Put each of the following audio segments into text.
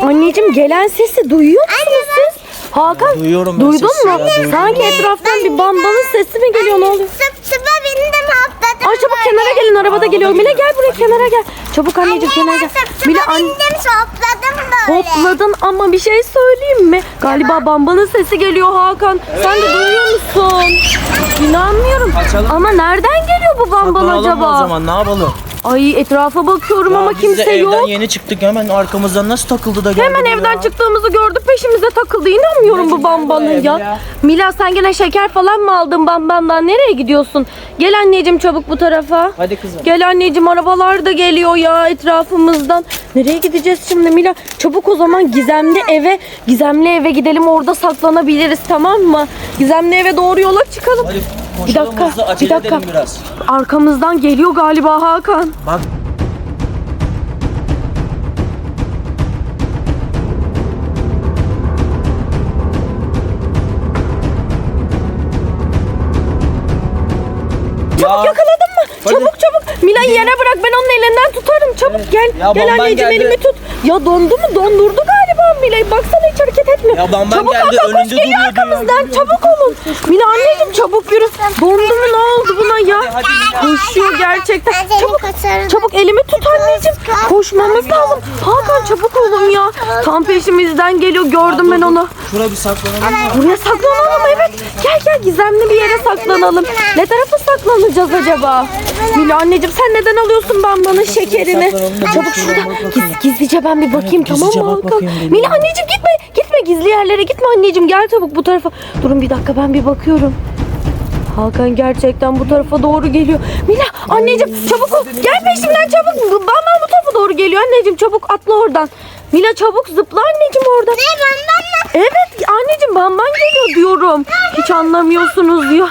Anneciğim gelen sesi duyuyor musunuz siz? Hakan Duyuyorum ben duydun sesi mu? ya, duydum. Sanki etraftan bir bambanın sesi mi geliyor ne oluyor? Sıp sıpa bindim atladım. Ay çabuk kenara gelin arabada geliyor. Mila gel buraya kenara gel. Çabuk anneciğim kenara gel. Sıp sıpa Mila an bindim hopladım böyle. hopladın ama bir şey söyleyeyim mi? Galiba bambanın sesi geliyor Hakan. Sen de duyuyor musun? İnanmıyorum. Kaçalım. Ama nereden geliyor bu bamban Saklanalım acaba? o zaman ne yapalım? Ay etrafa bakıyorum ama Ya biz kimse de yok. evden yeni çıktık hemen arkamızdan nasıl takıldı da geldi Hemen bu evden ya? çıktığımızı gördü peşimize takıldı. İnanmıyorum bu bambanın ya? Mila sen gene şeker falan mı aldın bambandan? Nereye gidiyorsun? Gel anneciğim çabuk bu tarafa. Hadi kızım. Gel anneciğim arabalar da geliyor ya etrafımızdan. Nereye gideceğiz şimdi Mila? Çabuk o zaman gizemli eve, gizemli eve gidelim orada saklanabiliriz tamam mı? Gizemli eve doğru yola çıkalım. Hadi Bir koşalım dakika, hızlı bir acele dakika. edelim biraz. Arkamızdan geliyor galiba Hakan. Bak Ya, Yakaladın mı? Hadi. Çabuk çabuk. Mila'yı yere bırak ben onun elinden tutarım. Çabuk gel. Ya gel anneciğim geldi. elimi tut. Ya dondu mu? Dondurdu galiba Mila'yı. Baksana hiç hareket etmiyor. Ya bamban çabuk geldi, koş önünde geliyor duruyordu ya. arkamızdan. Çabuk olun. Mila anneciğim çabuk yürü. Dondu mu ne oldu buna ya? hadi. Koşuyor gerçekten. Çabuk. Çabuk elimi tut anneciğim. Koşmamız lazım. Hakan çabuk olun ya. Tam peşimizden geliyor. Gördüm ben onu. şuraya bir saklanalım? Buraya saklanalım evet. Gel gel gizemli bir yere saklanalım. Ne tarafa saklanacağız acaba? Mila anneciğim sen neden alıyorsun bambanın şekerini? Çabuk şuraya şurada giz- gizlice ben bir bakayım tamam mı Hakan? Mila anneciğim gitme gitme gizli yerlere gitme anneciğim gel çabuk bu tarafa. Durun bir dakika ben bir bakıyorum. Hakan gerçekten bu tarafa doğru geliyor. Mila anneciğim çabuk ol. Gel peşimden çabuk. Bamban bu tarafa doğru geliyor anneciğim çabuk atla oradan. Mila çabuk zıpla anneciğim oradan. Ne benden mi? Evet anneciğim bamban geliyor diyorum. Hiç anlamıyorsunuz ya.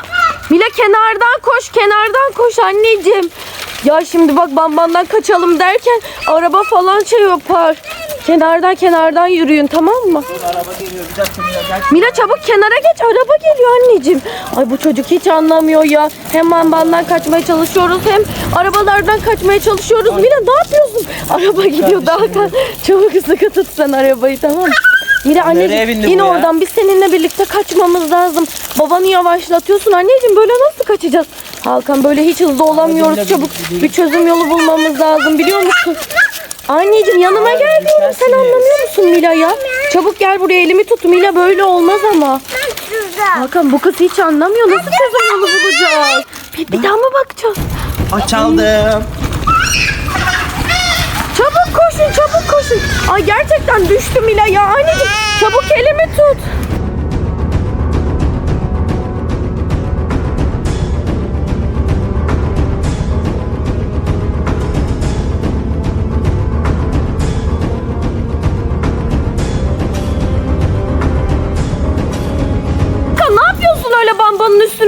Mila kenardan koş kenardan koş anneciğim. Ya şimdi bak bambandan kaçalım derken araba falan şey yapar. Kenardan kenardan yürüyün tamam mı? Dur araba geliyor bir dakika Mila gel. Mila çabuk kenara geç araba geliyor anneciğim. Ay bu çocuk hiç anlamıyor ya. Hem bambandan kaçmaya çalışıyoruz hem arabalardan kaçmaya çalışıyoruz. Mila ne yapıyorsun? Araba gidiyor daha çabuk sıkı tut sen arabayı tamam mı? Nereye anneciğim bindi in bu ya? oradan biz seninle birlikte kaçmamız lazım. Babanı yavaşlatıyorsun anneciğim böyle nasıl kaçacağız? Hakan böyle hiç hızlı olamıyoruz çabuk. Bir çözüm yolu bulmamız lazım biliyor musun? Anneciğim yanıma gel diyorum sen anlamıyor musun Mila ya? Çabuk gel buraya elimi tut Mila böyle olmaz ama. Hakan bu kız hiç anlamıyor nasıl çözüm yolu bulacağız? Bir, bir daha mı bakacağız? Açaldım. Çabuk koşun çabuk koşun. Ay gerçekten düştü Mila ya anneciğim. Çabuk elimi tut.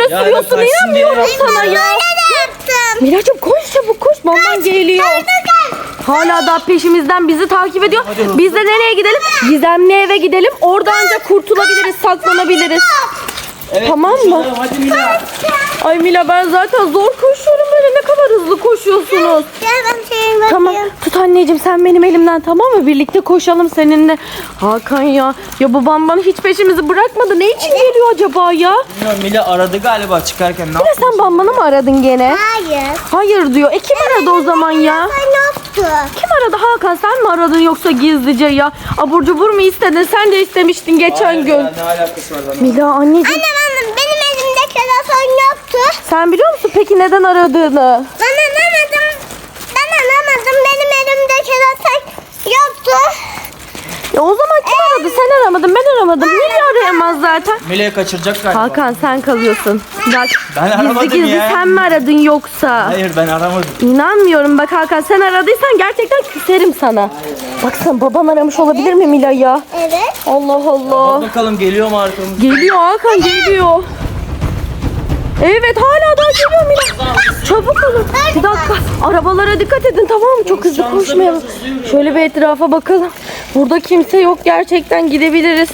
Üstüne Ya sürüyorsun kaçsın inanmıyorum diye sana ya. Ne yaptım? Miracım koş çabuk koş bamban geliyor. Hala da peşimizden bizi takip ediyor. Biz de nereye gidelim? Gizemli eve gidelim. Orada ancak kurtulabiliriz, saklanabiliriz. Evet, Tamam mı? koşalım, Hadi Mila. Ay Mila ben zaten zor koşuyorum böyle ne kadar hızlı koşuyorsunuz. Gel ben senin bakayım. Tamam tut anneciğim sen benim elimden tamam mı? Birlikte koşalım seninle. Hakan ya ya bu bamban hiç peşimizi bırakmadı. Ne için geliyor acaba ya? Bilmiyorum Mila aradı galiba çıkarken ne Mila yaptı? sen bambanı mı aradın gene? Hayır. Hayır diyor. E kim aradı o zaman ya? Ben yoktu. Kim aradı Hakan sen mi aradın yoksa gizlice ya? Abur cubur mu istedin? Sen de istemiştin geçen Hayır gün. ya, ne alakası var bana? Mila anneciğim Anne telefon yoktu. sen biliyor musun peki neden aradığını? Ben anlamadım. Ben anlamadım. Benim elimde telefon yoktu. Ya o zaman kim aradı? Sen aramadın ben aramadım. Niye arayamaz zaten? Mila'yı kaçıracak galiba. Hakan sen kalıyorsun. Bak Ben aramadım gizli gizli ya. sen mi aradın yoksa? Hayır ben aramadım. İnanmıyorum bak Hakan sen aradıysan gerçekten küserim sana. Baksana baban aramış olabilir mi Mila ya? Evet. Allah Allah. Bak bakalım geliyor mu arkamızda? Geliyor Hakan geliyor. Evet hala daha geliyor Mila. Çabuk olun. Bir dakika. Arabalara dikkat edin tamam mı? Çok hızlı koşmayalım. Şöyle bir etrafa bakalım. Burada kimse yok. Gerçekten gidebiliriz.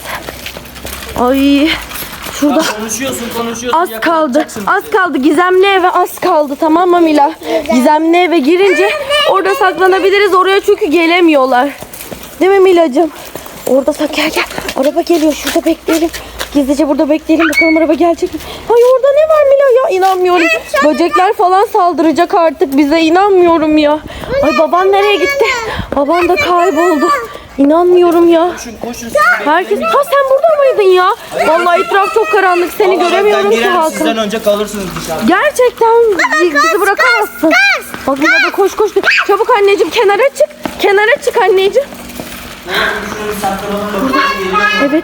Ay. Şurada Bak, konuşuyorsun konuşuyorsun. az kaldı. Az kaldı. Gizemli eve az kaldı. Tamam mı Mila? Gizemli eve girince orada saklanabiliriz. Oraya çünkü gelemiyorlar. Değil mi Milacığım? Orada sak gel gel. Araba geliyor şurada bekleyelim. Gizlice burada bekleyelim bakalım araba gelecek mi? Ay orada ne var Mila ya inanmıyorum. Böcekler falan saldıracak artık bize inanmıyorum ya. Ay baban nereye gitti? Baban da kayboldu. İnanmıyorum ya. Koşun koşun. Herkes ha sen burada mıydın ya? Vallahi etraf çok karanlık seni göremiyorum ben ki Hakan. sizden önce kalırsınız dışarıda. Gerçekten bizi, bizi bırakamazsın. Bak Mila da koş koş. Çabuk anneciğim kenara çık. Kenara çık anneciğim. Şöyle saklanalım bakalım. geliyor. Evet.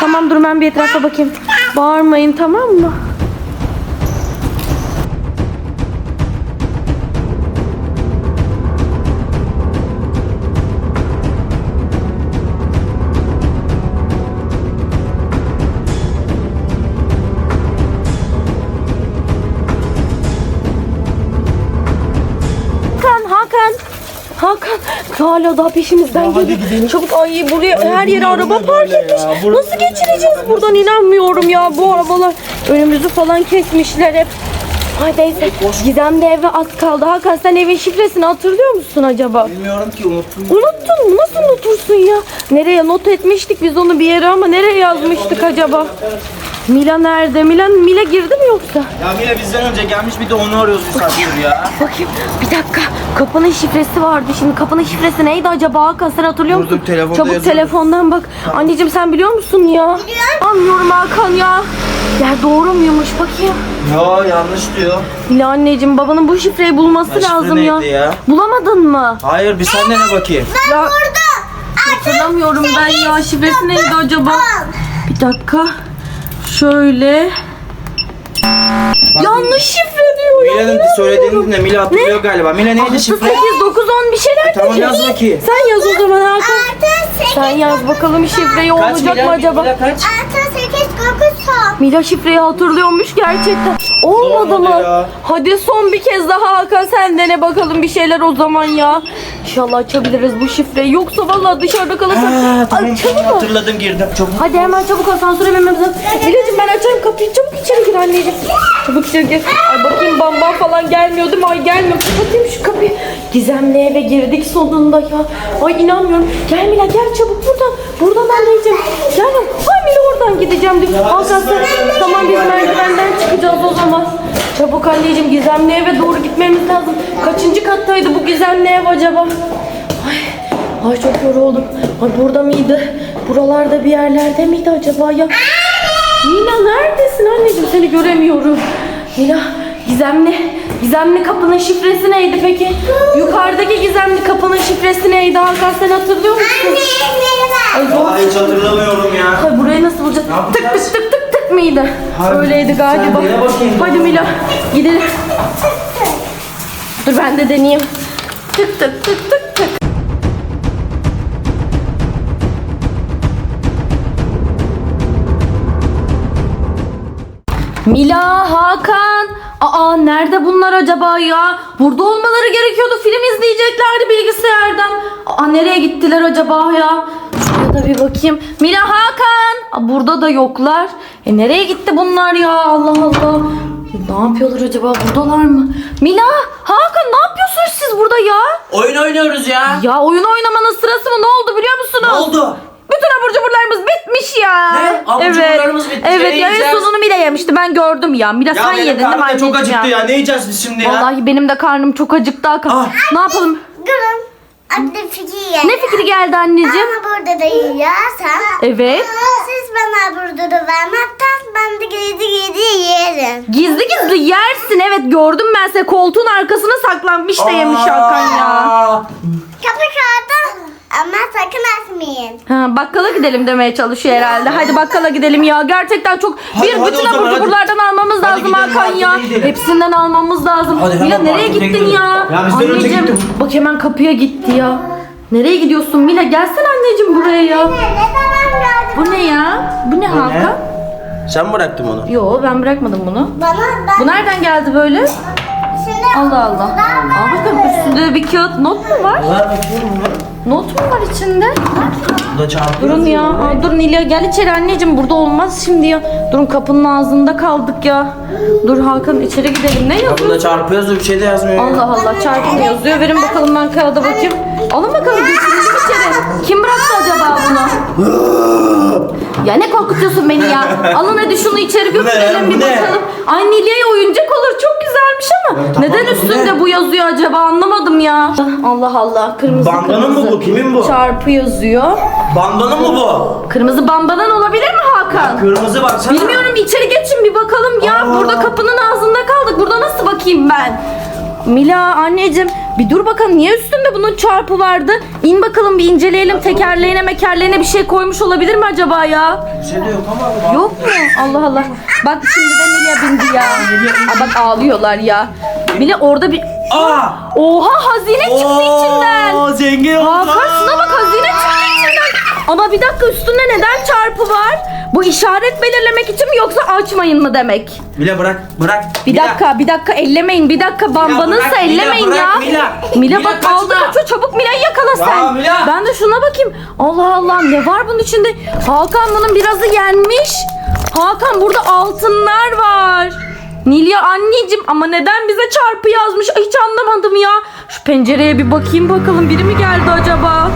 Tamam dur ben bir etrafa bakayım. Bağırmayın tamam mı? Hala daha peşimizden Ya hadi geliyor. Çabuk ay buraya her yere bu ne, araba park etmiş. Burası Nasıl ne geçireceğiz buradan inanmıyorum ya. Bu arabalar önümüzü falan kesmişler hep. Ay neyse Gizem'de eve az kaldı. Hakan sen evin şifresini hatırlıyor musun acaba? Bilmiyorum ki unuttum. Unuttun mu? Nasıl unutursun ya? Nereye not etmiştik biz onu bir yere ama nereye yazmıştık acaba? Mila nerede? Mila, Mila girdi mi yoksa? Ya Mila bizden önce gelmiş bir de onu arıyoruz bir saattir ya. Bakayım bir dakika kapının şifresi vardı şimdi kapının şifresi neydi acaba Hakan sen hatırlıyor musun? Dur, telefonda Çabuk yazıyor. telefondan bak. Anneciğim sen biliyor musun ya? Anlıyorum Hakan ya. Ya doğru muymuş bakayım. Yo yanlış diyor. Mila anneciğim babanın bu şifreyi bulması Ya şifre lazım ya. neydi ya? Bulamadın mı? Hayır bir sen dene bakayım. Ya hatırlamıyorum ben ya şifresi neydi acaba? Bir dakika. Şöyle. Bak, Yanlış şifre diyor. ya. Mila'nın söylediğini Mila hatırlıyor galiba. Mila neydi 6, 8, 9, 10 bir şeyler e, Tamam diyecek. yaz bakayım. Sen yaz o zaman Hakan. Sen yaz bakalım şifreyi Kaç olacak mı acaba? Mila kaç? 6, 8, herkes kalkırsa. Mila şifreyi hatırlıyormuş gerçekten. Olmadı mı? Hadi son bir kez daha Hakan sen dene bakalım bir şeyler o zaman ya. İnşallah açabiliriz bu şifreyi. Yoksa vallahi dışarıda kalırsak. Ha, tamam, tamam, hatırladım girdim çabuk. Hadi hemen çabuk asansöre binmemiz lazım. Milacığım ben açarım kapıyı çabuk içeri gir anneciğim. Çabuk içeri gir. Ay bakayım bam falan gelmiyor değil mi? Ay gelmiyor. Kapatayım şu kapıyı. Gizemli eve girdik sonunda ya. Ay inanmıyorum. Gel Mila gel çabuk buradan. Buradan ben de gideceğim. Gel. Ay Mila oradan gidelim gideceğim. diyor. Hakan sen. Tamam biz merdivenden çıkacağız o zaman. Çabuk anneciğim gizemli eve doğru gitmemiz lazım. Kaçıncı kattaydı bu gizemli ev acaba? Ay, ay çok yoruldum. Ay burada mıydı? Buralarda bir yerlerde miydi acaba ya? Mila neredesin anneciğim? Seni göremiyorum. Mila gizemli. Gizemli kapının şifresi neydi peki? Yukarıdaki gizemli kapının şifresi neydi Hakan sen hatırlıyor musun? Ay zor. Vallahi hiç hatırlamıyorum ya. Ay burayı nasıl bulacağız? Ne Tık yapacağız? tık tık tık tık mıydı? Hadi, Öyleydi sen galiba. Hadi Mila gidelim. Dur ben de deneyeyim. Tık tık tık tık tık. Mila, Hakan. Aa nerede bunlar acaba ya? Burada olmaları gerekiyordu. Film izleyeceklerdi bilgisayardan. Aa nereye gittiler acaba ya? Şuraya da bir bakayım. Mila, Hakan. Aa, burada da yoklar. E nereye gitti bunlar ya? Allah Allah. Ne yapıyorlar acaba? Buradalar mı? Mila, Hakan ne yapıyorsunuz siz burada ya? Oyun oynuyoruz ya. Ya oyun oynamanın sırası mı? Ne oldu biliyor musunuz? Ne oldu? Bütün abur cuburlarımız bitmiş ya. Ne? Abur cuburlarımız bitti. Evet Ne ya en yiyeceğiz? sonunu Mila yemişti ben gördüm ya. Mila Ya sen benim yedin değil mi karnım da çok acıktı ya. Ne yiyeceğiz biz şimdi ya? Vallahi benim de karnım çok acıktı Hakan. Ah. Ne yapalım? Durun. Adı fikir. Ne fikri geldi anneciğim? Bana burada da yiyorsan. Evet. Siz bana burada da vermezsen ben de gidi gidi yerim. Gizli gizli yersin evet gördüm ben seni koltuğun arkasına saklanmış da yemiş Hakan ya. Aa, Kapı. Ama sakın açmayın. Ha, bakkala gidelim demeye çalışıyor herhalde. Hadi bakkala gidelim ya. Gerçekten çok Hadi, bir hadi bütün o zaman, abur hadi. cuburlardan almamız Hadi lazım gidelim, Hakan markete ya. gidelim. Hepsinden almamız lazım. Hadi hemen Mila nereye markete gittin gidelim. ya? Ya bizden önce anneciğim gittim. bak hemen kapıya gitti ya. Nereye gidiyorsun Mila? Gelsene anneciğim buraya ya. Ne zaman geldi? Bu ne ya? Bu ne Hakan? Sen bıraktın onu. Yo ben bırakmadım bunu. Bana ben Bu nereden geldi böyle? Allah Allah. Bakın üstünde bir kağıt not mu var? Ver bakayım bunu. Not mu var içinde? Bu da çarpıyor. Durun ya. Aa, dur Nilya gel içeri anneciğim. Burada olmaz şimdi ya. Durun kapının ağzında kaldık ya. Dur Hakan içeri gidelim. Ne Ya yazıyor? bunda çarpı yazıyor bir şey de yazmıyor. ya. Allah Allah çarpım yazıyor. Verin bakalım ben kağıda bakayım. Alın bakalım geçirelim içeri. Kim bıraktı acaba bunu? ya ne korkutuyorsun beni ya? Alın hadi şunu içeri götürelim Bu bir ne? bakalım. Ay Nilya'ya oyuncak olur güzelmiş ama. tamam, Neden bu üstünde ne? bu yazıyor acaba anlamadım ya. Allah Allah kırmızı Bandanın mı kırmızı. bu? Kimin bu? Çarpı yazıyor. Bandana mı bu? Kırmızı bambadan olabilir mi Hakan? Kırmızı baksana. Bilmiyorum içeri geçin bir bakalım ya. Aa. Burada kapının ağzında kaldık. Burada nasıl bakayım ben? Mila anneciğim bir dur bakalım niye üstünde bunun çarpı vardı? İn bakalım bir inceleyelim tekerleğine mekerleğine bir şey koymuş olabilir mi acaba ya? Bir şey de yok ama. Yok mu? Allah Allah. Bak şimdi de Nilya bindi ya. Aa, bak ağlıyorlar ya. Mila orada bir... Aa! Oha hazine çıktı içinden. Oo, zengin olduk. Hakan şuna bak hazine çıktı içinden. Ama bir dakika üstünde neden çarpı var? Bu işaret belirlemek için mi yoksa açmayın mı demek? Mila bırak bırak. Bir Mila. dakika bir dakika ellemeyin bir dakika bambanınsa bırak, Mila, ellemeyin bırak, ya. Mila. Mila Mila, bak kaçma. aldı kaçıyor çabuk Mila'yı yakala Ya, sen. Mila. Ben de şuna bakayım. Allah Allah ne var bunun içinde? Hakan bunun birazı yenmiş. Hakan burada altınlar var. Nilya anneciğim ama neden bize çarpı yazmış? Hiç anlamadım ya. Şu pencereye bir bakayım bakalım biri mi geldi acaba? Hakan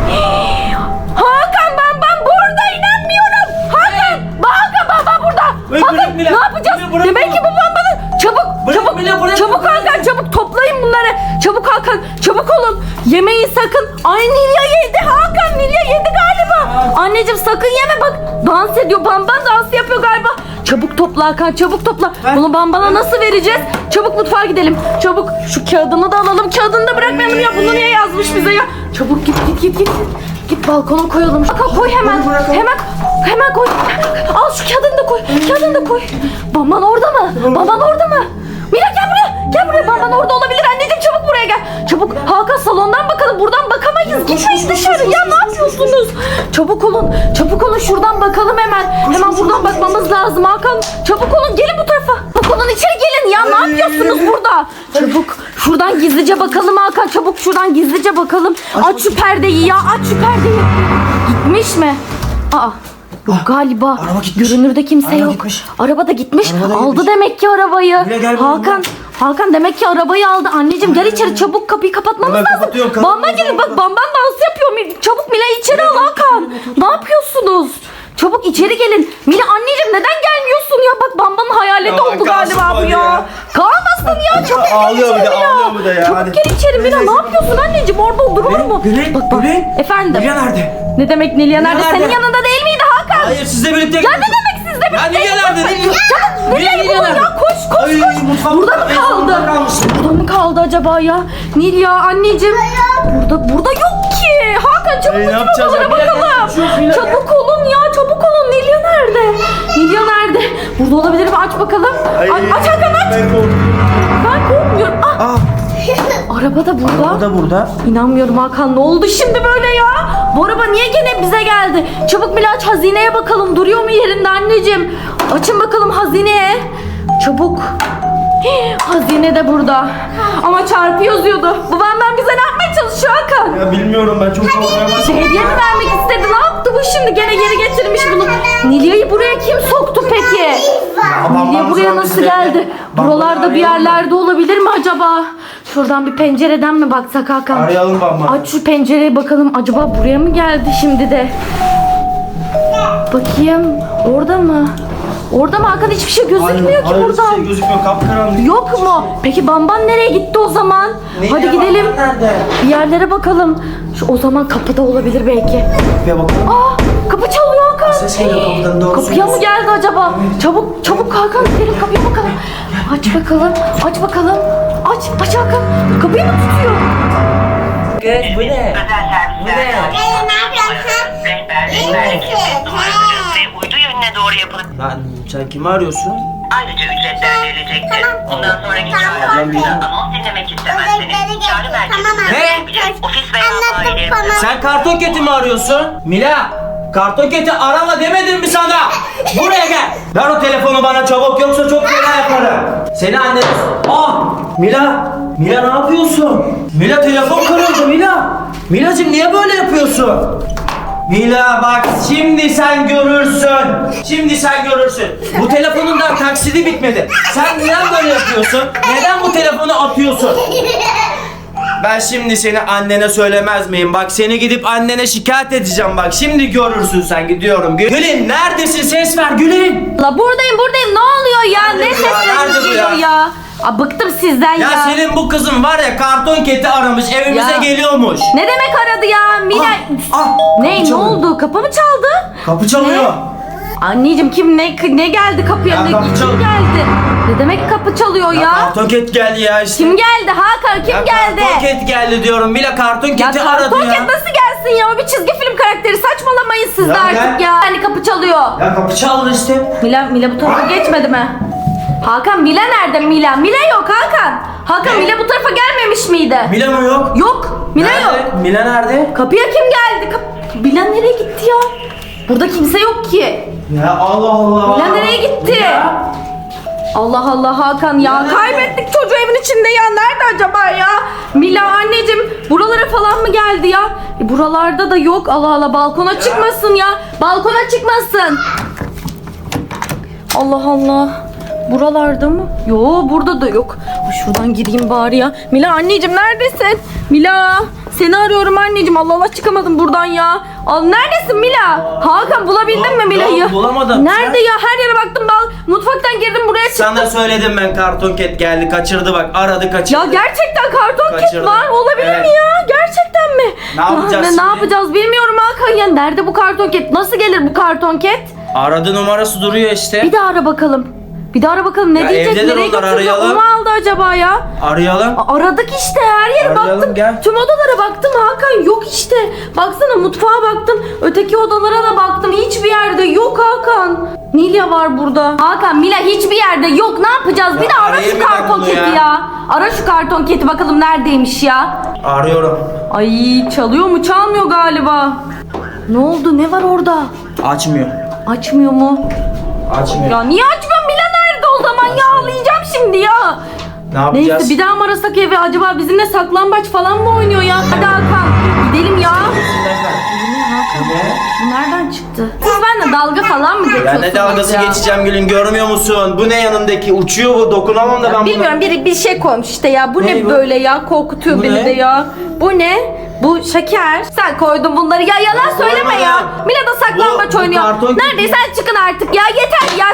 Hakan baba burada. Bırak, bırak Mila. ne yapacağız? Bırak Demek ki bu bambanın çabuk Bırak çabuk Mila, bırak. çabuk Hakan çabuk toplayın bunları. Çabuk Hakan çabuk olun. Yemeyin sakın. Ay Nilya yedi Hakan Nilya yedi galiba. Anneciğim sakın yeme bak. Dans ediyor bamban dansı yapıyor galiba. Çabuk topla Hakan çabuk topla. Ver. Bunu bambana nasıl vereceğiz? Çabuk mutfağa gidelim. Çabuk şu kağıdını da alalım. Kağıdını da bırakmayalım ya. Bunu niye yazmış bize ya? Çabuk git git git git. Git balkona koyalım. Hakan koy hemen. Hemen hemen koy. Al şu kağıdını da koy. Kağıdını da koy. Bamban orada mı? Bamban orada mı? Mira gel buraya. Gel buraya. Bamban orada olabilir. Anneciğim çabuk buraya gel. Çabuk. Hakan salondan bakalım. Buradan bakamayız. Gitmeyin dışarı. Ya ne yapıyorsunuz? Çabuk olun. Çabuk olun. Şuradan bakalım hemen. Hemen buradan bakmamız lazım Hakan. Çabuk olun. Gelin bu tarafa. Çabuk olun içeri gelin. Ya ne yapıyorsunuz burada? Çabuk. Şuradan gizlice bakalım Hakan. Çabuk şuradan gizlice bakalım. Aç şu perdeyi ya. Aç şu perdeyi. Gitmiş mi? Aa. Yok galiba. araba gitmiş. Görünürde kimse Araba yok. gitmiş. Araba da gitmiş. Araba da aldı gitmiş. demek ki arabayı. Gel buraya, Hakan. Mira. Hakan demek ki arabayı aldı. Anneciğim gel içeri çabuk kapıyı kapatmamız Hemen lazım. Bamban gelin bak bamban dans yapıyor. Çabuk Mila içeri al Hakan. Ne yapıyorsunuz? Çabuk içeri gelin. Mila anneciğim neden gelmiyorsun ya? Bak bambanın hayaleti Ya, oldu galiba bu ya. Kalmasın ya çabuk gel Ağlıyor içeri Mila. ağlıyor bir de ya, Çabuk hadi. gel içeri Mila ne yapıyorsun anneciğim orada durur mu? Bak bak. Gülün. Efendim. Nilya nerede? Ne demek Nilya nerede? Senin yanında değil miydi? Hayır sizle birlikte Ya ne demek sizde Ya birlikte? Nilya nerede? Nilya. Çabuk nereye Nilya bulun nerede? ya koş koş Ay, koş. mutfakta, Burada mı en kaldı? sonunda kalmış. Burada mı kaldı acaba ya? Nilya anneciğim. Burada burada yok ki. Hakan çabuk Ay, ne bütün yapacağız ya? odalara bakalım. kaçıyor Mila. Çabuk olun ya çabuk olun. Nilya nerede? Nilya nerede? Burada olabilir mi? Aç bakalım. Ay, aç, Hakan aç. Ben korktum. Ben korkmuyorum. Ah, Aa, araba da burada. o da burada. İnanmıyorum Hakan ne oldu şimdi böyle ya? Bu araba niye gene bize geldi? Çabuk Mila aç hazineye bakalım duruyor mu yerinde anneciğim? Açın bakalım hazineye. Çabuk. Hii, Hazine de burada. Ama çarpı yazıyordu. Bu benden bize ne yapmaya çalışıyor Hakan? Ya bilmiyorum ben çok korkuyorum. Bize hediye mi vermek istedi? Ne yaptı bu şimdi? Gene geri getirmiş bunu. Nilya'yı buraya kim soktu peki? Nilya buraya nasıl geldi? Buralarda bir yerlerde olabilir mi acaba? Şuradan bir pencereden mi baksak Hakan? Arayalım baba. Aç şu pencereye bakalım. Acaba buraya mı geldi şimdi de? Bakayım. Orada mı? Orada mı Hakan? Hiçbir şey gözükmüyor ki Hayır, buradan. Şey gözükmüyor kapkaranlık. Yok mu? Peki Bamban nereye gitti o zaman? Nilya, Hadi gidelim. Bamban nerede? Bir yerlere bakalım. Şu o zaman kapıda olabilir belki. Kapıya bakalım. Aa, kapı çalıyor Hakan. Ses geliyor kapıdan doğru Kapıya mı geldi acaba? Çabuk çabuk Hakan gidelim kapıya bakalım. Aç bakalım. Aç bakalım. Aç aç Hakan. Kapıyı mı tutuyor? Kız bu ne? Bu ne? Ee, ve uydu yönüne doğru yapılıp Lan sen kimi arıyorsun? ayrıca ücretler verilecektir. Bundan sonraki çağrılarınızda anons dinlemek istemezseniz çağrı merkezine Ne? ulaşabilir. Ofis veya Anladım, tamam. Sen kartoketi mi arıyorsun? Mila! Kartoketi arama demedim mi sana? Buraya gel. Ver o telefonu bana çabuk yoksa çok. Seni annen... Ah! Mila! Mila ne yapıyorsun? Mila telefon kırıldı Mila. Milacığım niye böyle yapıyorsun? Mila bak şimdi sen görürsün. Şimdi sen görürsün. Bu telefonun da taksidi bitmedi. Sen neden böyle yapıyorsun? Neden bu telefonu atıyorsun? Ben şimdi seni annene söylemez miyim? Bak seni gidip annene şikayet edeceğim bak. Şimdi görürsün sen gidiyorum. Gül- Gülün neredesin? Ses ver Gülün. La buradayım buradayım ne oluyor ya? Nerede ne bu ya? Nerede geliyor ya? ya? Aa, bıktım sizden ya. Ya senin bu kızın var ya karton keti aramış evimize Ya. geliyormuş. Ne demek aradı ya? Mila... Ah, ah, ne kapı ne çalıyor. oldu? Kapı mı çaldı? Kapı çalıyor. Anneciğim kim ne ne geldi kapıya? Ya ne kapı kim geldi? Ne demek kapı çalıyor ya? Ya karton ket geldi ya işte. Kim geldi Hakan? Kim Ya geldi? Karton ket geldi diyorum. Mila karton Ya karton aradı ya. ket nasıl gelsin ya? O bir çizgi film karakteri. Saçmalamayın siz de Ya artık gel. ya. Hani kapı çalıyor. Ya kapı çaldı işte. Mila, Mila bu tarafa geçmedi mi? Hakan Mila nerede Mila? Mila yok Hakan. Hakan Ne? Mila bu tarafa gelmemiş miydi? Mila mı yok? Yok. Mila Nerede? yok. Mila nerede? Kapıya kim geldi? Kap- Mila nereye gitti ya? Burada kimse yok ki. Ya Allah Allah. Mila nereye gitti? Ya. Allah Allah Hakan ya. Nerede? Kaybettik çocuğu evin içinde ya. Nerede acaba ya? Mila anneciğim buralara falan mı geldi ya? E, buralarda da yok. Allah Allah balkona çıkmasın ya. Balkona çıkmasın. Allah Allah. Buralarda mı? Yo burada da yok. Ay, şuradan gireyim bari ya. Mila anneciğim neredesin? Mila seni arıyorum anneciğim. Allah Allah çıkamadım buradan ya. Al neredesin Mila? Hakan bulabildin mi Mila'yı? yok, bulamadım. Nerede ya? Her yere baktım. Bal mutfaktan girdim buraya çıktım. Sana söyledim ben karton ket geldi kaçırdı bak aradı kaçırdı. Ya gerçekten karton ket var. Olabilir Evet. mi ya? Gerçekten mi? Ne yapacağız Ya, ne, şimdi? ne yapacağız bilmiyorum Hakan ya. Nerede bu karton ket? Nasıl gelir bu karton ket? Aradı numarası duruyor işte. Bir daha ara bakalım. Bir daha ara bakalım. Ne Ya diyecek? evdedir Nereye onlar, götürecek? arayalım. O mu aldı acaba ya? Arayalım. A- Aradık işte her yere Arayalım, baktım. gel. Tüm odalara baktım Hakan yok işte. Baksana mutfağa baktım. Öteki odalara da baktım. Hiçbir yerde yok Hakan. Nilya var burada. Hakan Mila hiçbir yerde yok. Ne yapacağız? Ya bir de ara arayayım şu bir ben karton bunu keti ya. ya. Ara şu karton keti bakalım neredeymiş ya. Arıyorum. Ay çalıyor mu? Çalmıyor galiba. Ne oldu? Ne var orada? Açmıyor. Açmıyor mu? Açmıyor. Ya niye açmıyor? Şimdi ya. ne yapacağız? Neyse bir daha mı arasak eve acaba bizimle saklambaç falan mı oynuyor ya? Hadi Hakan gidelim ya. Ne? Bu nereden çıktı? Siz benimle dalga falan mı Ya geçiyorsunuz ne dalgası ya? geçeceğim gülüm görmüyor musun? Bu ne yanındaki? Uçuyor bu dokunamam da ben. Bilmiyorum biri bir şey koymuş işte ya. Bu ne, Ne bu? böyle ya? Korkutuyor Bu beni ne? de ya. Bu ne? Bu şeker. Sen koydun bunları. Ya yalan söyleme ya. koymadım. Mila da saklambaç Bu- bu oynuyor. karton. Neredeyse çıkın artık ya. Yeter ya.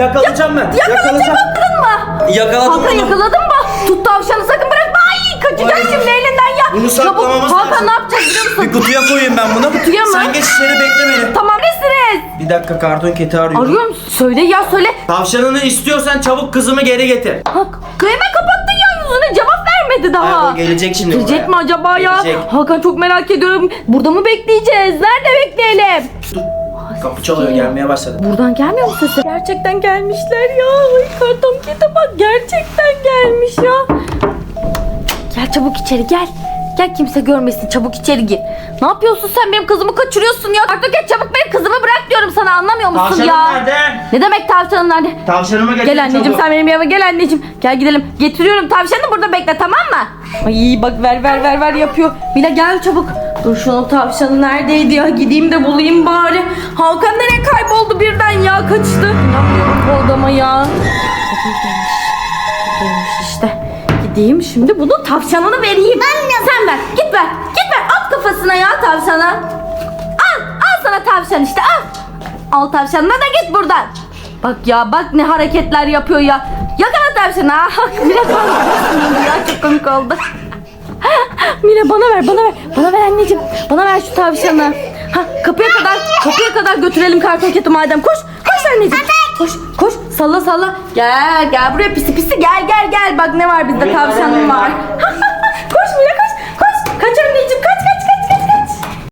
Yakalayacağım ben. Yakalayacağım. Yakaladın mı? Yakaladım Hakan onu. yakaladın mı? Tut tavşanı sakın bırakma. Ay kaçacak Ay. şimdi elinden ya. Bunu saklamamız Hakan lazım. ne yapacağız biliyor musun? Bir kutuya koyayım ben bunu. Kutuya mı? Sen geç içeri bekle beni. Tamam nesiniz? Bir dakika karton keti arıyorum. Arıyor musun? Söyle ya söyle. Tavşanını istiyorsan çabuk kızımı geri getir. Bak hemen kapattın ya yüzüne cevap vermedi daha. Ay, gelecek şimdi Gelecek buraya. mi acaba ya? Gelecek. Hakan çok merak ediyorum. Burada mı bekleyeceğiz? Nerede bekleyelim? Kapı çalıyor gelmeye başladı. Buradan gelmiyor mu sesi? Gerçekten gelmişler ya. Ay, karton kete bak gerçekten gelmiş ya. Gel çabuk içeri gel. Gel kimse görmesin çabuk içeri gir. Ne yapıyorsun sen benim kızımı kaçırıyorsun ya. Karton ket çabuk benim kızımı bırak diyorum sana anlamıyor musun Tavşanım ya? nerede? Ne demek tavşanın nerede? Tavşanımı getir Gel anneciğim çabuk. sen benim yanıma gel anneciğim. Gel gidelim. Getiriyorum tavşanı burada bekle tamam mı? Ay bak ver ver ver ver yapıyor. Mila gel çabuk. Dur şunun tavşanı neredeydi ya? Gideyim de bulayım bari. Hakan nereye kayboldu birden ya? Kaçtı. İnanmıyorum bu adama ya. Buradaymış. Buradaymış işte. Gideyim şimdi bunun tavşanını vereyim. Sen ver. Git ver. Git ver. At kafasına ya tavşanı. Al. Al sana tavşan işte al. Al tavşanına da git buradan. Bak ya bak ne hareketler yapıyor ya. Yakala tavşanı ha. Kaldı. ya çok komik oldu. Mila bana ver bana ver. Bana ver anneciğim. Bana ver şu tavşanı. Ha kapıya kadar kapıya kadar götürelim karton keti madem. Koş koş anneciğim. Koş koş salla salla. Gel gel buraya pisi pisi gel gel gel. Bak ne var bizde tavşanım var. koş Mila koş koş. Kaç anneciğim.